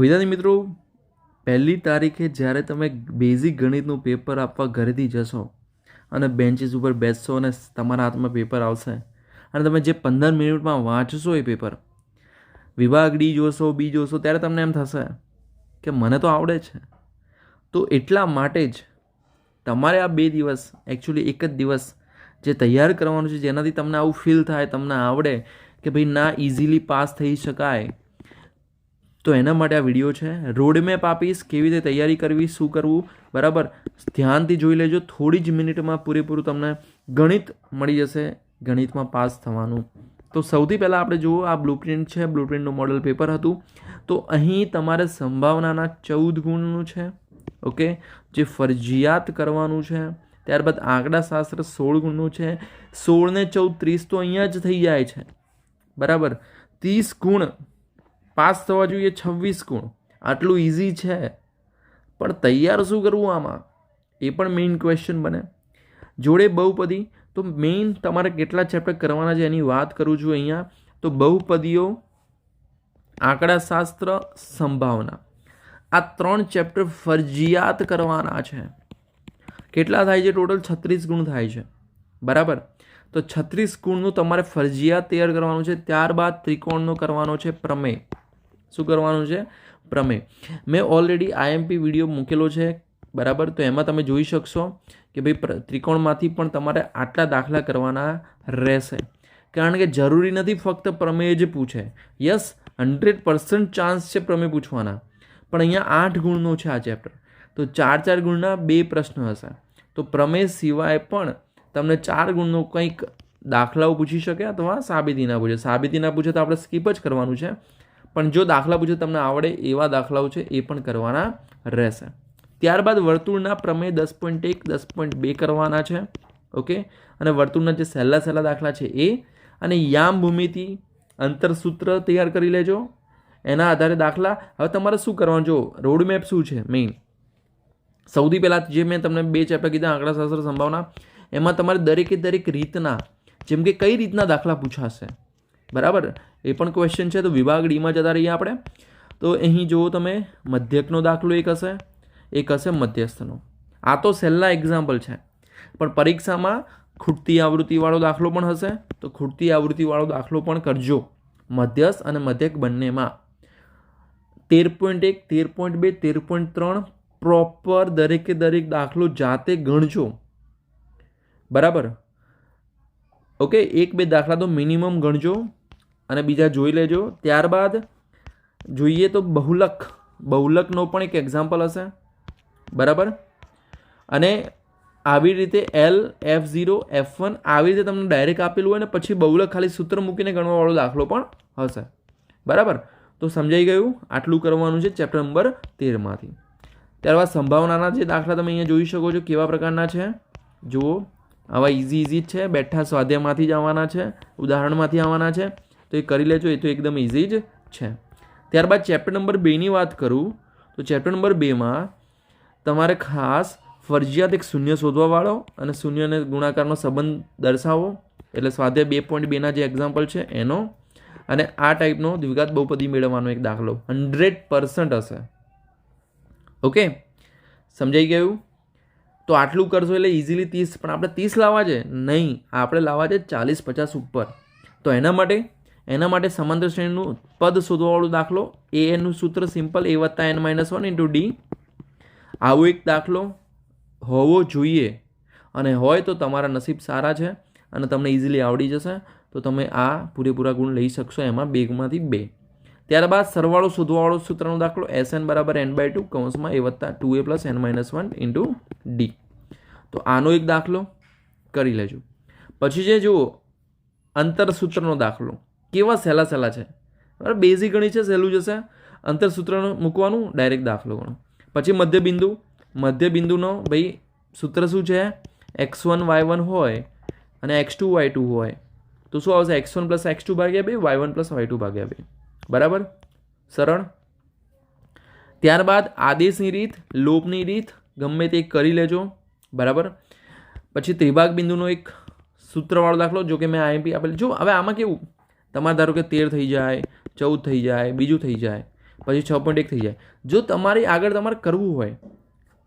વિદ્યાર્થી મિત્રો, પહેલી તારીખે જ્યારે તમે બેઝિક ગણિતનું પેપર આપવા ઘરેથી જશો અને બેન્ચીસ ઉપર બેસશો અને તમારા હાથમાં પેપર આવશે અને તમે જે પંદર મિનિટમાં વાંચશો એ પેપર વિભાગ ડી જોશો બી જોશો, ત્યારે તમને એમ થશે કે મને તો આવડે છે. તો એટલા માટે જ તમારે આ બે દિવસ એકચ્યુઅલી એક જ દિવસ જે તૈયાર કરવાનું છે, જેનાથી તમને આવું ફીલ થાય, તમને આવડે કે ભાઈ ના ઇઝીલી પાસ થઈ શકાય. તો એના માટે આ વીડિયો છે. રોડમેપ આપીશ, કેવી રીતે તૈયારી કરવી, શું કરવું, બરાબર? ધ્યાનથી જોઈ લેજો, થોડી જ મિનિટમાં પૂરેપૂરું તમને ગણિત મળી જશે, ગણિતમાં પાસ થવાનું. તો સૌથી પહેલાં આપણે જુઓ, આ બ્લુપ્રિન્ટ છે બ્લુપ્રિન્ટનું મોડલ પેપર હતું. તો અહીં તમારે સંભાવનાના ચૌદ ગુણનું છે, ઓકે? જે ફરજિયાત કરવાનું છે. ત્યારબાદ આંકડાશાસ્ત્ર સોળ ગુણનું છે. સોળને ચૌદ, ત્રીસ તો અહીંયા જ થઈ જાય છે. બરાબર? ત્રીસ ગુણ પાસ થવા જોઈએ છવ્વીસ ગુણ. આટલું ઇઝી છે. પણ તૈયાર શું કરવું આમાં? એ પણ મેઇન ક્વેશ્ચન બને. જોડે બહુપદી, તો મેઇન તમારે કેટલા ચેપ્ટર કરવાના છે એની વાત કરું છું અહીંયા. તો બહુપદીઓ, આંકડાશાસ્ત્ર, સંભાવના. આ ત્રણ ચેપ્ટર ફરજિયાત કરવાના છે. કેટલા થાય છે ટોટલ છત્રીસ ગુણ થાય છે. બરાબર? તો છત્રીસ ગુણનું તમારે ફરજિયાત તૈયાર કરવાનું છે. ત્યારબાદ ત્રિકોણનો કરવાનો છે પ્રમેય. શું કરવાનું છે? પ્રમેય. મેં ઓલરેડી આઈએમપી વીડિયો મૂકેલો છે, બરાબર? તો એમાં તમે જોઈ શકશો કે ભાઈ ત્રિકોણમાંથી પણ તમારે આટલા દાખલા કરવાના રહેશે. કારણ કે જરૂરી નથી ફક્ત પ્રમેય જ પૂછે. યસ હંડ્રેડ પર્સન્ટ ચાન્સ છે પ્રમેય પૂછવાના. પણ અહીંયા આઠ ગુણનો છે આ ચેપ્ટર તો ચાર ચાર ગુણના બે પ્રશ્ન હશે. તો પ્રમેય સિવાય પણ તમને ચાર ગુણનો કંઈક દાખલાઓ પૂછી શકે અથવા સાબિતી ના પૂછે. સાબિતી ના પૂછે તો આપણે સ્કીપ જ કરવાનું છે. પણ જો દાખલા પૂછે તમને આવડે એવા દાખલાઓ છે એ પણ કરવાના રહેશે. ત્યારબાદ વર્તુળના પ્રમેય દસ પોઈન્ટ એક, દસ પોઈન્ટ બે કરવાના છે, ઓકે? અને વર્તુળના જે સહેલા સહેલા દાખલા છે એ. અને યામ ભૂમિતિ અંતરસૂત્ર તૈયાર કરી લેજો. એના આધારે દાખલા. હવે તમારે શું કરવાનું? જો રોડમેપ શું છે મેઇન સૌથી પહેલાં જે મેં તમને બે ચેપ્ટર કીધા, આંકડાશાસ્ત્ર સંભાવના, એમાં તમારે દરેકે દરેક રીતના, જેમ કે કઈ રીતના દાખલા પૂછાશે? બરાબર? એ પણ ક્વેશ્ચન છે. તો વિભાગ ડીમાં જતા રહીએ આપણે. તો અહીં જુઓ તમે, મધ્યકનો દાખલો એક હશે એક હશે મધ્યસ્થનો. આ તો સહેલા એક્ઝામ્પલ છે. પણ પરીક્ષામાં ખૂટતી આવૃત્તિવાળો દાખલો પણ હશે. તો ખૂટતી આવૃત્તિવાળો દાખલો પણ કરજો. મધ્યસ્થ અને મધ્યક બંનેમાં. તેર પોઈન્ટ એક, તેર પોઈન્ટ બે, તેર પોઈન્ટ ત્રણ પ્રોપર દરેકે દરેક દાખલો જાતે ગણજો. બરાબર? ઓકે એક બે દાખલા તો મિનિમમ ગણજો. અને બીજા જોઈ લેજો. ત્યારબાદ જોઈએ તો બહુલક. બહુલકનો પણ એક એક્ઝામ્પલ હશે. બરાબર? અને આવી રીતે L F zero F one આવી રીતે તમને ડાયરેક્ટ આપેલું હોય ને પછી બહુલક ખાલી સૂત્ર મૂકીને ગણવાવાળો દાખલો પણ હશે. બરાબર? તો સમજાઈ ગયું? આટલું કરવાનું છે ચેપ્ટર નંબર તેરમાંથી ત્યારબાદ સંભાવનાના જે દાખલા તમે અહીંયા જોઈ શકો છો કેવા પ્રકારના છે? જુઓ. આવા ઇઝી ઇઝી છે. બેઠા સ્વાધ્યાયમાંથી જ આવવાના છે. ઉદાહરણમાંથી આવવાના છે. તો એ કરી લેજો, એ તો એકદમ ઇઝી જ છે. ત્યારબાદ ચેપ્ટર નંબર બેની વાત કરું, તો ચેપ્ટર નંબર બેમાં તમારે ખાસ ફરજિયાત એક શૂન્ય શોધવાવાળો અને શૂન્ય અને ગુણાકારનો સંબંધ દર્શાવો. એટલે સ્વાધ્યાય બે પોઈન્ટ બેના જે એક્ઝામ્પલ છે એનો, અને આ ટાઈપનો દ્વિઘાત બહુપદી મેળવવાનો એક દાખલો. હંડ્રેડ પર્સન્ટ હશે. ઓકે? સમજાઈ ગયું? તો આટલું કરશો એટલે ઇઝીલી ત્રીસ, પણ આપણે ત્રીસ લાવવા છે? નહીં, આપણે લાવવા છે ચાલીસ પચાસ ઉપર. તો એના માટે એના માટે સમાંતર શ્રેણીનું પદ શોધવાવાળો દાખલો એ એનું સૂત્ર સિમ્પલ એ વત્તા n minus one into d આવો એક દાખલો હોવો જોઈએ. અને હોય તો તમારા નસીબ સારા છે અને તમને ઇઝીલી આવડી જશે. તો તમે આ પૂરેપૂરા ગુણ લઈ શકશો એમાં બેગમાંથી બે. ત્યારબાદ સરવાળો શોધવાવાળો સૂત્રનો દાખલો એસ એન બરાબર એન બાય ટુ કૌંસમાં એ વત્તા two a plus n minus one into d તો આનો એક દાખલો કરી લેજો. પછી જે જુઓ અંતરસૂત્રનો દાખલો. કેવા સહેલા સહેલા છે? બરાબર બેઝિક ગણી છે, સહેલું જશે અંતરસૂત્રનું મૂકવાનું ડાયરેક્ટ દાખલો ગણો. પછી મધ્યબિંદુ. મધ્યબિંદુનો, ભાઈ, સૂત્ર શું છે? એક્સ વન વાય વન હોય અને એક્સ ટુ વાય ટુ હોય. તો શું આવશે? X one plus x two ભાગ્યા બે y one plus y two ભાગ્યા બે. બરાબર? સરળ? ત્યારબાદ આદેશની રીત, લોપની રીત, ગમે તે કરી લેજો. બરાબર? પછી ત્રિભાગ બિંદુનો એક સૂત્રવાળો દાખલો, જો કે મેં આઈએમપી આપેલ જો, હવે આમાં કેવું? તમારે ધારો કે તેર થઈ જાય, ચૌદ થઈ જાય, બીજું થઈ જાય, પછી છ પોઈન્ટ એક થઈ જાય. જો તમારે આગળ તમારે કરવું હોય,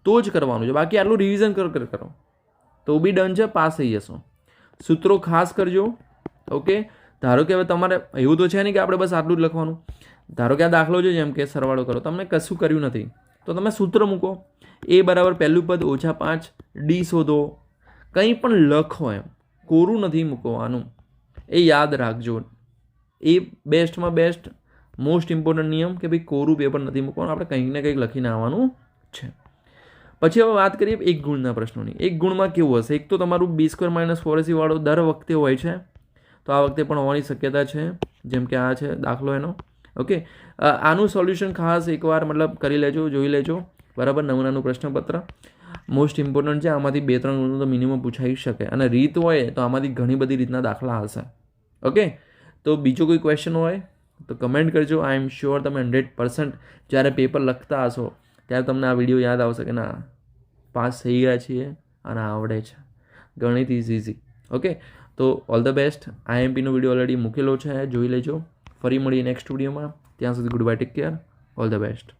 તો જ કરવાનું છે. બાકી આટલું રિવિઝન કર કર તો બી ડન છે, પાસ થઈ જશો. સૂત્રો ખાસ કરજો. ઓકે? ધારો કે હવે તમારે, એવું તો છે નહીં કે આપણે બસ આટલું જ લખવાનું. ધારો કે આ દાખલો છે, જેમ કે સરવાળો કરો. તમને કશું કર્યું નથી. તો તમે સૂત્ર મૂકો. એ બરાબર પહેલું પદ ઓછા પાંચ. ડી શોધો. કંઈ પણ લખો એમ. કોરું નથી મૂકવાનું. એ યાદ રાખજો. એ બેસ્ટમાં બેસ્ટ મોસ્ટ ઇમ્પોર્ટન્ટ નિયમ કે ભાઈ કોરું પેપર નથી મૂકવાનું, આપણે કંઈક ને કંઈક લખીને આવવાનું છે. પછી હવે વાત કરીએ એક ગુણના પ્રશ્નોની. એક ગુણમાં કેવું હશે? એક તો તમારું બી સ્ક્વેર માઇનસ વાળો દર વખતે હોય છે, તો આ વખતે પણ હોવાની શક્યતા છે, જેમ કે આ છે, દાખલો એનો. ઓકે? આનું સોલ્યુશન ખાસ એકવાર મતલબ કરી લેજો, જોઈ લેજો. બરાબર? નમૂનાનું પ્રશ્નપત્ર. મોસ્ટ ઇમ્પોર્ટન્ટ છે, આમાંથી બે ત્રણ ગુણો તો મિનિમમ પૂછાઈ શકે. અને રીત હોય તો આમાંથી ઘણી બધી રીતના દાખલા હશે. ઓકે? તો બીજો કોઈ ક્વેશ્ચન હોય, તો કમેન્ટ કરજો. આઈ એમ શ્યોર તમે હંડ્રેડ પર્સન્ટ જ્યારે પેપર લખતા હશો, ત્યારે તમને આ વીડિયો યાદ આવશે કે ના, પાસ થઈ ગયા છીએ અને આવડે છે. ગણિત ઇઝ ઇઝી ઓકે તો ઓલ ધ બેસ્ટ આઈએમપીનો વીડિયો ઓલરેડી મૂકેલો છે. જોઈ લેજો. ફરી મળીએ નેક્સ્ટ વિડીયોમાં ત્યાં સુધી good bye take care all the best